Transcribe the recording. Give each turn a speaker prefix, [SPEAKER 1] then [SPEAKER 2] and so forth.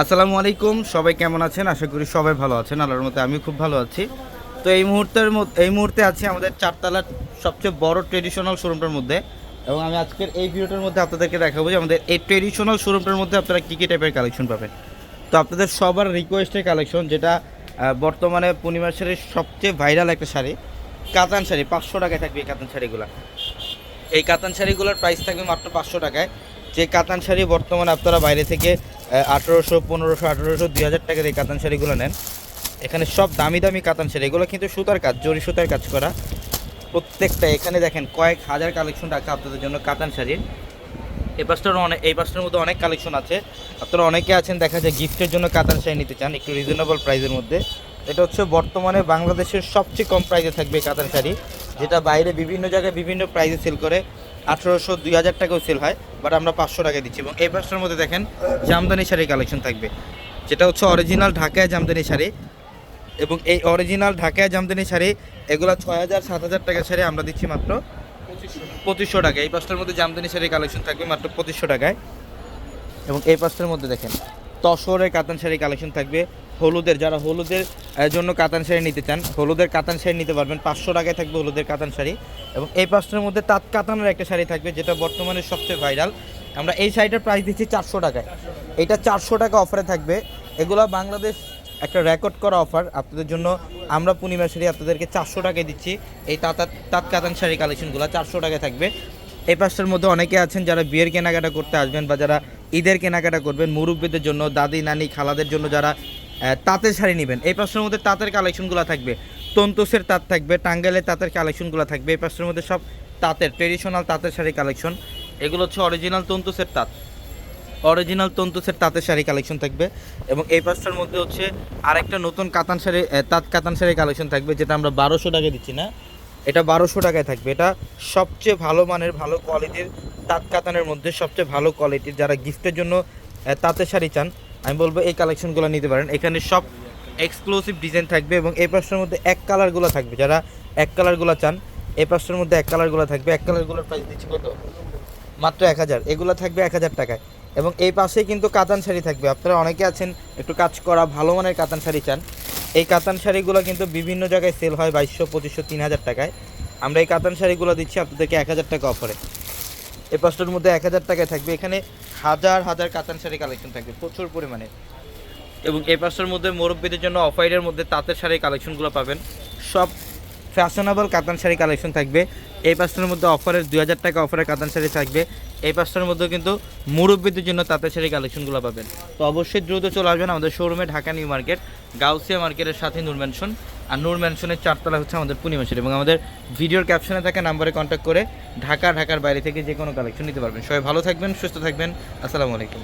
[SPEAKER 1] আসসালামু আলাইকুম, সবাই কেমন আছেন? আশা করি সবাই ভালো আছেন, আল্লাহর মতে আমি খুব ভালো আছি। তো এই মুহূর্তের এই মুহূর্তে আছি আমাদের চারতলার সবচেয়ে বড় ট্রেডিশনাল শোরুমটার মধ্যে এবং আমি আজকের এই ভিডিওটার মধ্যে আপনাদেরকে দেখাবো যে আমাদের এই ট্রেডিশনাল শোরুমটার মধ্যে আপনারা কী কী টাইপের কালেকশন পাবেন। তো আপনাদের সবার রিকোয়েস্টের কালেকশন যেটা বর্তমানে পূর্ণিমা শাড়ির সবচেয়ে ভাইরাল একটা শাড়ি, কাতান শাড়ি, পাঁচশো টাকায় থাকবে এই কাতান শাড়িগুলো। এই কাতান শাড়িগুলোর প্রাইস থাকবে মাত্র পাঁচশো টাকায়। যে কাতান শাড়ি বর্তমানে আপনারা বাইরে থেকে আঠেরোশো, পনেরোশো, আঠেরোশো, দুই হাজার টাকার এই কাতান শাড়িগুলো নেন। এখানে সব দামি দামি কাতান শাড়ি। এগুলো কিন্তু সুতার কাজ, জরি সুতার কাজ করা। প্রত্যেকটা, এখানে দেখেন কয়েক হাজার কালেকশন রাখা আপনাদের জন্য কাতান শাড়ির। এই পাশটার অনেক, এই পাশটার মধ্যে অনেক কালেকশন আছে। আপনারা অনেকে আছেন, দেখা যায় গিফটের জন্য কাতান শাড়ি নিতে চান, একটু রিজনেবল প্রাইসের মধ্যে। এটা হচ্ছে বর্তমানে বাংলাদেশের সবচেয়ে কম প্রাইসে থাকবে কাতান শাড়ি, যেটা বাইরে বিভিন্ন জায়গায় বিভিন্ন প্রাইসে সেল করে। আঠেরোশো, দুই হাজার টাকাও সেল হয়। বাট আমরা পাঁচশো টাকায় দিচ্ছি। এবং এই পাশটার মধ্যে দেখেন জামদানি শাড়ি কালেকশন থাকবে। যেটা হচ্ছে অরিজিনাল ঢাকায় জামদানি শাড়ি। এবং এই অরিজিনাল ঢাকায় জামদানি শাড়ি, এগুলো ছয় হাজার, সাত হাজার টাকা শাড়ি আমরা দিচ্ছি মাত্র পঁচিশশো টাকা। এই পাঁচটার মধ্যে জামদানি শাড়ি কালেকশন থাকবে মাত্র পঁচিশশো টাকায়। এবং এই পাঁচটার মধ্যে দেখেন, তসরের কাতান শাড়ি কালেকশন থাকবে। হলুদের, যারা হলুদের জন্য কাতান শাড়ি নিতে চান, হলুদের কাতান শাড়ি নিতে পারবেন। পাঁচশো টাকায় থাকবে হলুদের কাতান শাড়ি এবং এই পাঁচটার মধ্যে তাঁত কাতানের একটা শাড়ি থাকবে, যেটা বর্তমানে সবচেয়ে ভাইরাল। আমরা এই শাড়িটার প্রাইস দিচ্ছি চারশো টাকায়। এটা চারশো টাকা অফারে থাকবে। এগুলো বাংলাদেশ একটা রেকর্ড করা অফার আপনাদের জন্য আমরা পূর্ণিমা শাড়ি আপনাদেরকে চারশো টাকায় দিচ্ছি। এই তাঁত কাতান শাড়ি কালেকশনগুলো চারশো টাকায় থাকবে। এই পাঁচটার মধ্যে অনেকে আছেন যারা বিয়ের কেনাকাটা করতে আসবেন বা যারা ঈদের কেনাকাটা করবেন, মুরব্বীদের জন্য, দাদি, নানি, খালাদের জন্য যারা তাঁতের শাড়ি নেবেন। এই পাঁচটার মধ্যে তাঁতের কালেকশনগুলো থাকবে। তন্তোসের তাঁত থাকবে, টাঙ্গাইলের তাঁতের কালেকশনগুলো থাকবে। এই পাঁচটার মধ্যে সব তাঁতের ট্রেডিশনাল তাঁতের শাড়ি কালেকশন। এগুলো হচ্ছে অরিজিনাল তন্তোসের তাঁত। অরিজিনাল তন্তুসের তাঁতের শাড়ি কালেকশন থাকবে। এবং এই পাঁচটার মধ্যে হচ্ছে আরেকটা নতুন কাতান শাড়ি তাঁত কাতান শাড়ি কালেকশন থাকবে, যেটা আমরা বারোশো টাকায় দিচ্ছি না। এটা বারোশো টাকায় থাকবে। এটা সবচেয়ে ভালো মানের, ভালো কোয়ালিটির তাঁত কাতানের মধ্যে সবচেয়ে ভালো কোয়ালিটির যারা গিফটের জন্য তাঁতের শাড়ি চান আমি বলব এই কালেকশনগুলো নিতে পারেন। এখানে সব এক্সক্লুসিভ ডিজাইন থাকবে এবং এই পাঁচটার মধ্যে এক কালারগুলো থাকবে। যারা এক কালারগুলো চান, এই পাঁচটার মধ্যে এক কালারগুলো থাকবে। এক কালারগুলোর প্রাইস দিচ্ছি কত? মাত্র এক হাজার। এগুলো থাকবে এক হাজার টাকায়। এবং এই পাশেই কিন্তু কাতান শাড়ি থাকবে। আপনারা অনেকে আছেন, একটু কাজ করা, ভালো মানের কাতান শাড়ি চান। এই কাতান শাড়িগুলো কিন্তু বিভিন্ন জায়গায় সেল হয় বাইশশো, পঁচিশশো, তিন হাজার টাকায়। আমরা এই কাতান শাড়িগুলো দিচ্ছি আপনাদেরকে এক হাজার টাকা অফারে এই পাঁচটার মধ্যে এক হাজার টাকায় থাকবে। এখানে হাজার হাজার কাতান শাড়ি কালেকশন থাকবে, প্রচুর পরিমাণে। এবং এই পাঁচটার মধ্যে মোরব্বীদের জন্য অফাইডের মধ্যে তাঁতের শাড়ির কালেকশনগুলো পাবেন। সব ফ্যাশনেবল কাতান শাড়ি কালেকশন থাকবে। এই পাঁচটার মধ্যে অফারের দুই হাজার টাকা অফারের কাতান শাড়ি থাকবে। এই পাঁচটার মধ্যে কিন্তু মুরব্বীদের জন্য তাঁতের শাড়ি কালেকশনগুলো পাবেন। তো অবশ্যই দ্রুত চলে আসবেন আমাদের শোরুমে, ঢাকা নিউ মার্কেট, গাউসিয়া মার্কেটের সাথে নূর ম্যানশন আর নূর ম্যানশনের চারতলা হচ্ছে আমাদের পূর্ণিমা শাড়ি এবং আমাদের ভিডিওর ক্যাপশনে থাকা নাম্বারে কন্ট্যাক্ট করে ঢাকা, ঢাকার বাইরে থেকে যে কোনো কালেকশন নিতে পারবেন। সবাই ভালো থাকবেন, সুস্থ থাকবেন। আসসালামু আলাইকুম।